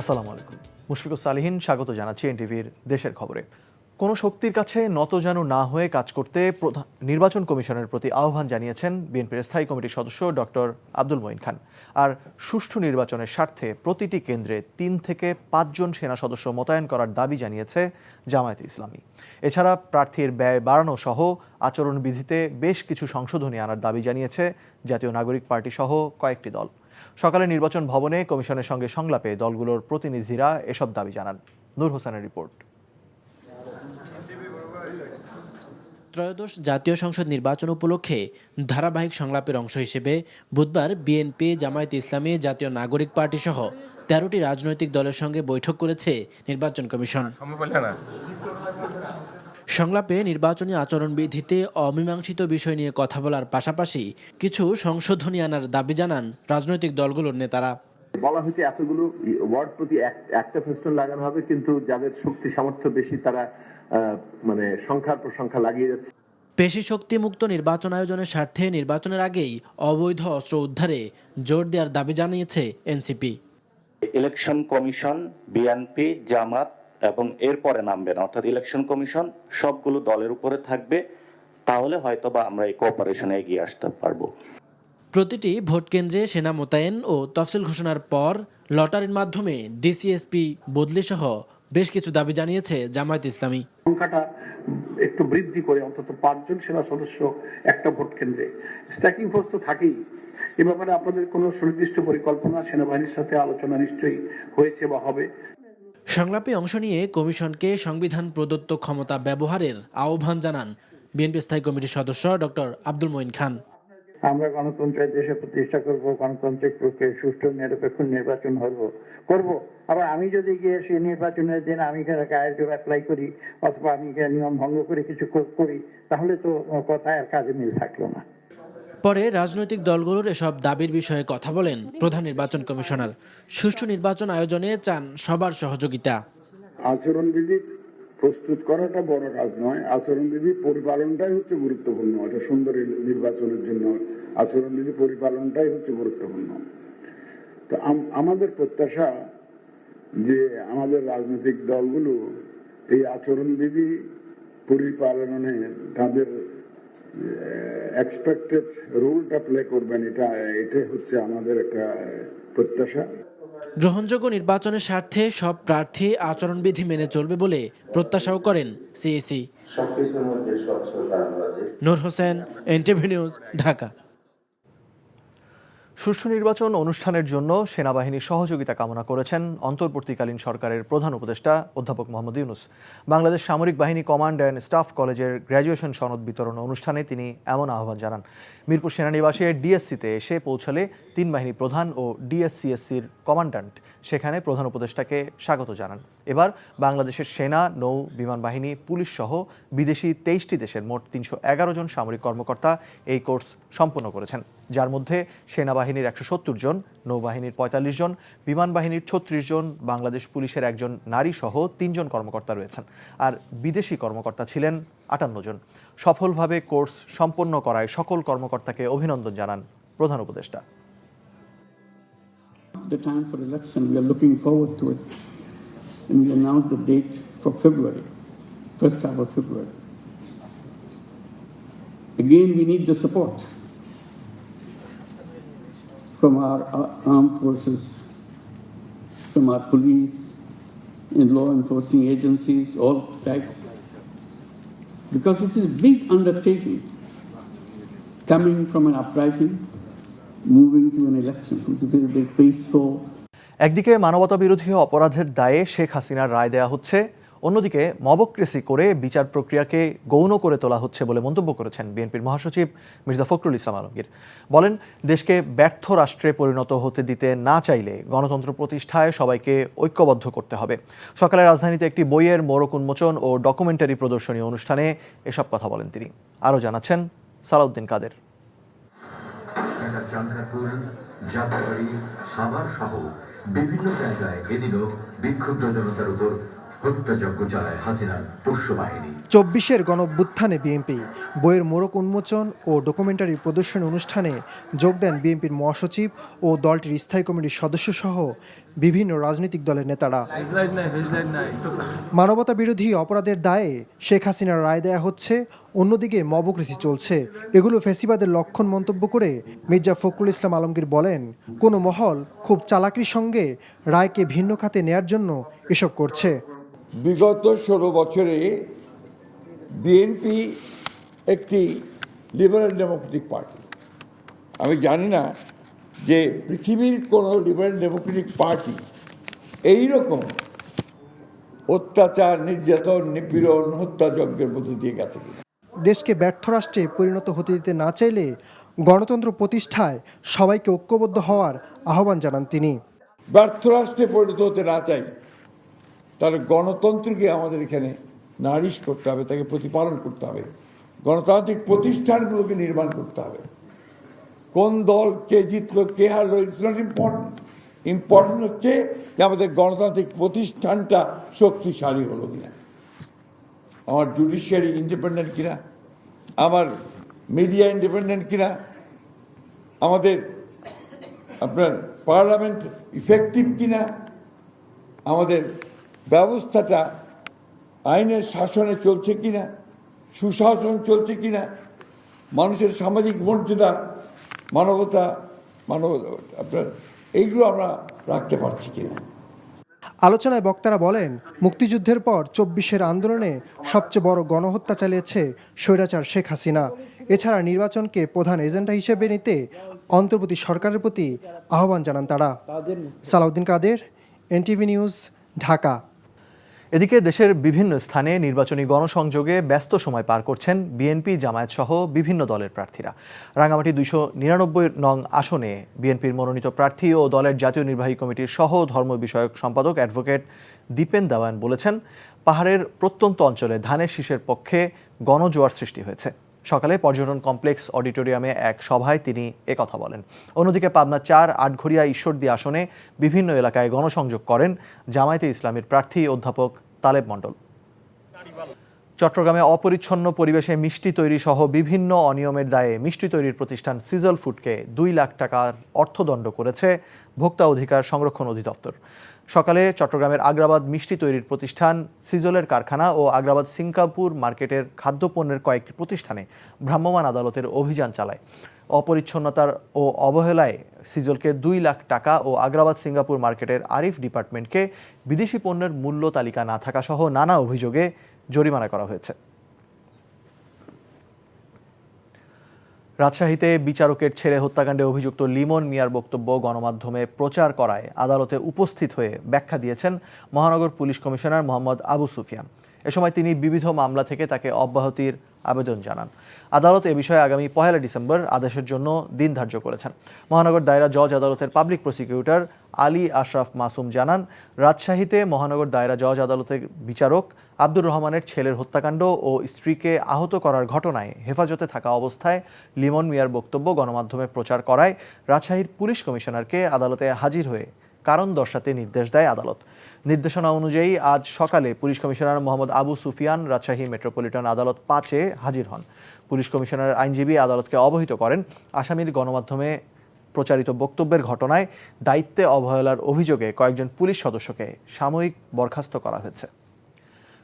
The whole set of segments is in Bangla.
আসসালামু আলাইকুম। মুশফিকুর সালিহিন স্বাগত জানাচ্ছি এনটিভির দেশের খবরে। কোনো শক্তির কাছে নত যেন না হয়ে কাজ করতে প্রধান নির্বাচন কমিশনের প্রতি আহ্বান জানিয়েছেন বিএনপির স্থায়ী কমিটির সদস্য ডক্টর আব্দুল মঈন খান। আর সুষ্ঠু নির্বাচনের স্বার্থে প্রতিটি কেন্দ্রে তিন থেকে পাঁচজন সেনা সদস্য মোতায়েন করার দাবি জানিয়েছে জামায়াতে ইসলামী। এছাড়া প্রার্থীর ব্যয় বাড়ানো সহ আচরণবিধিতে বেশ কিছু সংশোধনী আনার দাবি জানিয়েছে জাতীয় নাগরিক পার্টি সহ কয়েকটি দল। সকালে নির্বাচন ভবনে কমিশনের সঙ্গে সংলাপে দলগুলোর প্রতিনিধিরা এসব দাবি জানান। নূর হোসেনের রিপোর্ট। ত্রয়োদশ জাতীয় সংসদ নির্বাচন উপলক্ষে ধারাবাহিক সংলাপের অংশ হিসেবে বুধবার বিএনপি জামায়াত ইসলামী জাতীয় নাগরিক পার্টি সহ তেরোটি রাজনৈতিক দলের সঙ্গে বৈঠক করেছে নির্বাচন কমিশন। সংলাপে নির্বাচনী আচরণবিধিতে অমীমাংসিত বিষয় নিয়ে কথা বলার পাশাপাশি কিছু সংশোধনী আনার দাবি জানান রাজনৈতিক দলগুলোর নেতারা। বলা হয়েছে এতগুলো ওয়ার্ড প্রতি এক- একটা ফেস্টুন লাগানো হবে কিন্তু যাদের শক্তি সামর্থ্য বেশি তারা মানে সংখ্যার পর সংখ্যা লাগিয়ে যাচ্ছে। পেশি শক্তিমুক্ত নির্বাচন আয়োজনের স্বার্থে নির্বাচনের আগেই অবৈধ অস্ত্র উদ্ধারে জোর দেওয়ার দাবি জানিয়েছে NCP. Election commission BNP Jamaat এবং এরপরে নামবেন অর্থাৎ ইলেকশন কমিশন সবগুলো দলের উপরে থাকবে তাহলে হয়তোবা আমরা এই কোঅপারেশনে এগিয়ে আসতে পারব। প্রতিটি ভোট কেন্দ্রে সেনা মোতায়েন ও তফসিল ঘোষণার পর লটারির মাধ্যমে ডিসিএসপি বদলি সহ বেশ কিছু দাবি জানিয়েছে জামায়াত ইসলামী। সংখ্যাটা একটু বৃদ্ধি করে অন্তত পাঁচজন সেনা সদস্য একটা ভোট কেন্দ্রে। স্ট্যাকিং ফোর্স তো থাকেই। এ ব্যাপারে আপনাদের কোনো সুনির্দিষ্ট পরিকল্পনা সেনাবাহিনীর সাথে আলোচনা নিশ্চয়ই হয়েছে বা হবে। সংলাপে অংশ নিয়ে কমিশনকে সংবিধান প্রদত্ত ক্ষমতা ব্যবহারের আহ্বান জানান বিএনপি স্থায়ী কমিটির সদস্য ডক্টর আব্দুল মঈন খান। আমরা গণতন্ত্রের দেশে প্রতিষ্ঠা করব, গণতান্ত্রিক প্রক্রিয়ায় সুষ্ঠু, নিরপেক্ষ নির্বাচন হব, করব। আবার আমি যদি গিয়ে সেই নির্বাচনের দিন আমি কায়ের জোর অ্যাপ্লাই করি অথবা আমি নিয়ম ভঙ্গ করে কিছু করি, তাহলে তো কথায় আর কাজে মিল থাকল না। পরে রাজনৈতিক দলগুলোর এসব দাবির বিষয়ে কথা বলেন প্রধান নির্বাচন কমিশনার। সুষ্ঠু নির্বাচন আয়োজনে চান সবার সহযোগিতা। আচরণবিধি প্রস্তুত করাটা বড় কাজ নয়। আচরণবিধি পরিপালনটাই হচ্ছে গুরুত্বপূর্ণ। এটা সুন্দর নির্বাচনের জন্য আচরণবিধি পরিপালনটাই হচ্ছে গুরুত্বপূর্ণ। তো আমাদের প্রত্যাশা যে আমাদের রাজনৈতিক দলগুলো এই আচরণবিধি পরিপালনে তাদের এক্সপেক্টেড রোলটা প্লে করবেন এটা এটাই হচ্ছে আমাদের একটা প্রত্যাশা। গ্রহণযোগ্য নির্বাচনের স্বার্থে সব প্রার্থী আচরণবিধি মেনে চলবে বলে প্রত্যাশাও করেন CEC Nur Hossain NTV news Dhaka. সুষ্ঠু নির্বাচন অনুষ্ঠানের জন্য সেনাবাহিনীর সহযোগিতা কামনা করেছেন অন্তর্বর্তীকালীন সরকারের প্রধান উপদেষ্টা অধ্যাপক মোহাম্মদ ইউনুস। বাংলাদেশ সামরিক বাহিনী কমান্ড অ্যান্ড স্টাফ কলেজের গ্র্যাজুয়েশন সনদ বিতরণ অনুষ্ঠানে তিনি এমন আহ্বান জানান। মিরপুর সেনানিবাসে ডিএসসিতে এসে পৌঁছালে তিন বাহিনী প্রধান ও ডিএসসিএসসির কমান্ড্যান্ট সেখানে প্রধান উপদেষ্টাকে স্বাগত জানান। এবার বাংলাদেশের সেনা, নৌ, বিমান বাহিনী, পুলিশ সহ বিদেশি তেইশটি দেশের মোট তিনশো এগারো জন সামরিক কর্মকর্তা এই কোর্স সম্পন্ন করেছেন। যার মধ্যে সেনাবাহিনীর একশো সত্তর জন নৌবাহিনীর পঁয়তাল্লিশ জন বিমান বাহিনীর ছত্রিশ জন বাংলাদেশ পুলিশের একজন নারী সহ তিনজন কর্মকর্তা রয়েছেন আর বিদেশি কর্মকর্তা ছিলেন আটান্ন জন সফলভাবে কোর্স সম্পন্ন করায় সকল কর্মকর্তাকে অভিনন্দন জানান প্রধান উপদেষ্টা the time for election. We are looking forward to it. And we announced the date for February, first half of February. Again, we need the support from our uh, armed forces, from our police, and law enforcing agencies, all types. Because it is a big undertaking coming from an uprising moving to an election, which is very, very peaceful. একদিকে মানবতা বিরোধী অপরাধের দায়ে শেখ হাসিনার রায় দেয়া হচ্ছে অন্যদিকে মবক্রেসি করে বিচার প্রক্রিয়াকে গৌণ করে তোলা হচ্ছে বলে মন্তব্য করেছেন বিএনপির মহাসচিব মির্জা ফখরুল ইসলাম আলমগীর। বলেন, দেশকে ব্যর্থ রাষ্ট্রে পরিণত হতে দিতে না চাইলে গণতন্ত্র প্রতিষ্ঠায় সবাইকে ঐক্যবদ্ধ করতে হবে। সকালে রাজধানীতে একটি বইয়ের মোড়ক উন্মোচন ও ডকুমেন্টারি প্রদর্শনী অনুষ্ঠানে এসব কথা বলেন তিনি। আরও জানাচ্ছেন সালাউদ্দিন কাদের। বিভিন্ন জায়গায় এদিনও বিক্ষুব্ধ জনতার উপর হত্যাযজ্ঞ চালায় হাসিনার পোষ্য বাহিনী। চব্বিশের গণভ্যুত্থানে বিএনপি বইয়ের মোড়ক উন্মোচন ও ডকুমেন্টারি প্রদর্শনী অনুষ্ঠানে যোগ দেন বিএনপির মহাসচিব ও দলটির স্থায়ী কমিটির সদস্যসহ বিভিন্ন রাজনৈতিক দলের নেতারা। মানবতা বিরোধী অপরাধের দায়ে শেখ হাসিনার রায় দেয়া হচ্ছে, অন্যদিকে মবকৃতি চলছে। এগুলো ফেসিবাদের লক্ষণ মন্তব্য করে মির্জা ফখরুল ইসলাম আলমগীর বলেন, কোনো মহল খুব চালাকির সঙ্গে রায়কে ভিন্ন খাতে নেয়ার জন্য এসব করছে। বিগত ষোলো বছরে বিএনপি একটি লিবারেল ডেমোক্রেটিক পার্টি আমি জানি না যে পৃথিবীর কোনো লিবারেল ডেমোক্রেটিক পার্টি এই রকম অত্যাচার নির্যাতন নিপীড়ন হত্যাযজ্ঞের মধ্যে দিয়ে গেছে কিনা। দেশকে ব্যর্থ রাষ্ট্রে পরিণত হতে দিতে না চাইলে গণতন্ত্র প্রতিষ্ঠায় সবাইকে ঐক্যবদ্ধ হওয়ার আহ্বান জানান তিনি। ব্যর্থ রাষ্ট্রে পরিণত হতে না চাই তাহলে গণতন্ত্রকে আমাদের এখানে নারিশ করতে হবে, তাকে প্রতিপালন করতে হবে। গণতান্ত্রিক প্রতিষ্ঠানগুলোকে নির্মাণ করতে হবে। কোন দল কে জিতলো, কে হারলো ইটস নট ইম্পর্টেন্ট ইম্পর্টেন্ট হচ্ছে যে আমাদের গণতান্ত্রিক প্রতিষ্ঠানটা শক্তিশালী হলো কিনা। আমার জুডিশিয়ারি ইন্ডিপেন্ডেন্ট কিনা? আমার মিডিয়া ইন্ডিপেন্ডেন্ট কিনা? আমাদের আপনার পার্লামেন্ট ইফেক্টিভ কিনা? আমাদের ব্যবস্থাটা আইনের শাসনে চলছে কিনা সুশাসন চলছে কিনা মানুষের সামাজিক মর্যাদা মানবতা মানব আপনার এইগুলো আমরা রাখতে পারছি কিনা। আলোচনায় বক্তারা বলেন মুক্তিযুদ্ধের পর চব্বিশের আন্দোলনে সবচেয়ে বড় গণহত্যা চালিয়েছে স্বৈরাচার শেখ হাসিনা। এছাড়া নির্বাচনকে প্রধান এজেন্ডা হিসেবে নিতে অন্তর্বর্তী সরকারের প্রতি আহ্বান জানান তারা। Salauddin Kader NTV news Dhaka. এদিকে দেশের বিভিন্ন স্থানে নির্বাচনী গণসংযোগে ব্যস্ত সময় পার করছেন বিএনপি জামায়াত সহ বিভিন্ন দলের প্রার্থীরা। রাঙামাটি দুইশো নিরানব্বই নং আসনে বিএনপির মনোনীত প্রার্থী ও দলের জাতীয় নির্বাহী কমিটির সহ ধর্ম বিষয়ক সম্পাদক অ্যাডভোকেট দীপেন দেওয়ান বলেছেন, পাহাড়ের প্রত্যন্ত অঞ্চলে ধানের শীষের পক্ষে গণজোয়ার সৃষ্টি হয়েছে। সকালে পর্যটন কমপ্লেক্স অডিটোরিয়ামে এক সভায় তিনি একথা বলেন। অন্যদিকে পাবনা চার আটঘরিয়া ঈশ্বরদী আসনে বিভিন্ন এলাকায় গণসংযোগ করেন জামায়াতে ইসলামের প্রার্থী অধ্যাপক তালেব মণ্ডল। চট্টগ্রামে অপরিচ্ছন্ন পরিবেশে মিষ্টি তৈরি সহ বিভিন্ন অনিয়মের দায়ে মিষ্টি তৈরির প্রতিষ্ঠান সিজল ফুডকে দুই লাখ টাকার অর্থদণ্ড করেছে ভোক্তা অধিকার সংরক্ষণ অধিদপ্তর। সকালে চট্টগ্রামের আগ্রাবাদ মিষ্টি তৈরির প্রতিষ্ঠান, সিজলের কারখানা ও আগ্রাবাদ সিঙ্গাপুর মার্কেটের খাদ্যপণ্যের কয়েকটি প্রতিষ্ঠানে ভ্রাম্যমাণ আদালতের অভিযান চালায়। অপরিচ্ছন্নতার ও অবহেলায় সিজলকে দুই লাখ টাকা ও আগ্রাবাদ সিঙ্গাপুর মার্কেটের আরিফ ডিপার্টমেন্টকে বিদেশি পণ্যের মূল্য তালিকা না থাকা সহ নানা অভিযোগে জরিমানা করা হয়েছে। রাজশাহীতে বিচারকের ছেলে হত্যাকাণ্ডে অভিযুক্ত লিমন মিয়ার বক্তব্য গণমাধ্যমে প্রচার করায় আদালতে উপস্থিত হয়ে ব্যাখ্যা দিয়েছেন মহানগর পুলিশ কমিশনার মোহাম্মদ আবু সুফিয়ান। এ সময় তিনি বিবিধ মামলা থেকে তাকে অব্যাহতির আবেদন জানান। আদালত এ বিষয়ে আগামী পহেলা ডিসেম্বর আদেশের জন্য দিন ধার্য করেছেন। মহানগর দায়রা জজ আদালতের পাবলিক প্রসিকিউটর আলী আশরাফ মাসুম জানান, রাজশাহীতে মহানগর দায়রা জজ আদালতের বিচারক আব্দুর রহমানের ছেলের হত্যাকাণ্ড ও স্ত্রীকে আহত করার ঘটনায় হেফাজতে থাকা অবস্থায় লিমন মিয়ার বক্তব্য গণমাধ্যমে প্রচার করায় রাজশাহীর পুলিশ কমিশনারকে আদালতে হাজির হয়ে কারণ দর্শাতে নির্দেশ দেয় আদালত। নির্দেশনা অনুযায়ী আজ সকালে police commissioner Mohammad Abu Sufian Rajshahi metropolitan আদালত পাঁচে হাজির হন। পুলিশ কমিশনার আইনজীবী আদালতকে অবহিত করেন আসামির গণমাধ্যমে প্রচারিত বক্তব্যের ঘটনায় দায়িত্বে অবহেলার অভিযোগে কয়েকজন পুলিশ সদস্যকে সাময়িক বরখাস্ত করা হয়েছে।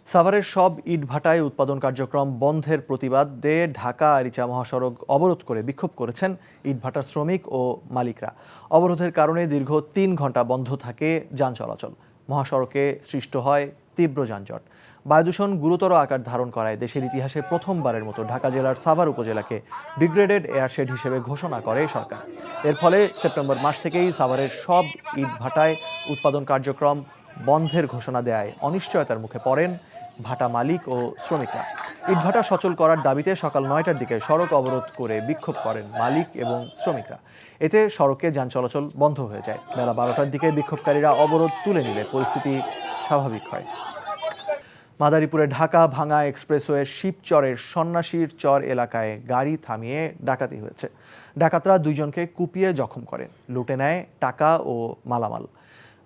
সাভারের সব ইটভাটায় উৎপাদন কার্যক্রম বন্ধের প্রতিবাদে ঢাকা আরিচা মহাসড়ক অবরোধ করে বিক্ষোভ করেছেন ইটভাটার শ্রমিক ও মালিকরা। অবরোধের কারণে দীর্ঘ তিন ঘণ্টা বন্ধ থাকে যান চলাচল। মহাসড়কে সৃষ্ট হয় তীব্র যানজট। বায়ুদূষণ গুরুতর আকার ধারণ করায় দেশের ইতিহাসে প্রথমবারের মতো ঢাকা জেলার সাভার উপজেলাকে ডিগ্রেডেড এয়ারশেড হিসেবে ঘোষণা করে সরকার। এর ফলে সেপ্টেম্বর মাস থেকেই সাভারের সব ইট ভাটায় উৎপাদন কার্যক্রম বন্ধের ঘোষণা দেয়। অনিশ্চয়তার মুখে পড়েন ভাটা মালিক ও শ্রমিকরা। ইটভাটা সচল করার দাবিতে সকাল নয়টার দিকে সড়ক অবরোধ করে বিক্ষোভ করেন মালিক এবং শ্রমিকরা। এতে সড়কে যান চলাচল বন্ধ হয়ে যায়। বেলা বারোটার দিকে বিক্ষোভকারীরা অবরোধ তুলে নিলে পরিস্থিতি স্বাভাবিক হয়। মাদারীপুরে ঢাকা ভাঙা এক্সপ্রেসওয়ের শিবচরের সন্ন্যাসীর চর এলাকায় গাড়ি থামিয়ে ডাকাতি হয়েছে। ডাকাতরা দুইজনকে কুপিয়ে জখম করে লুটে নেয় টাকা ও মালামাল।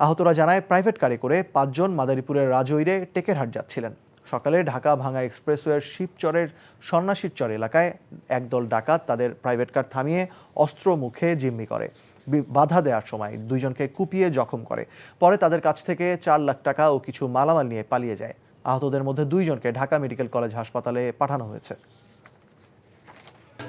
আহতরা জানায় প্রাইভেট কারে করে পাঁচজন মাদারীপুরের রাজৈরে টেকেরহাট যাচ্ছিলেন। সকালে ঢাকা ভাঙা এক্সপ্রেসওয়ের শিবচরের সন্ন্যাসীর চর এলাকায় একদল ডাকাত তাদের প্রাইভেট কার থামিয়ে অস্ত্র মুখে জিম্মি করে। বাধা দেওয়ার সময় দুইজনকে কুপিয়ে জখম করে। পরে তাদের কাছ থেকে চার লাখ টাকা ও কিছু মালামাল নিয়ে পালিয়ে যায়। আহতদের মধ্যে দুইজনকে ঢাকা মেডিকেল কলেজ হাসপাতালে পাঠানো হয়েছে।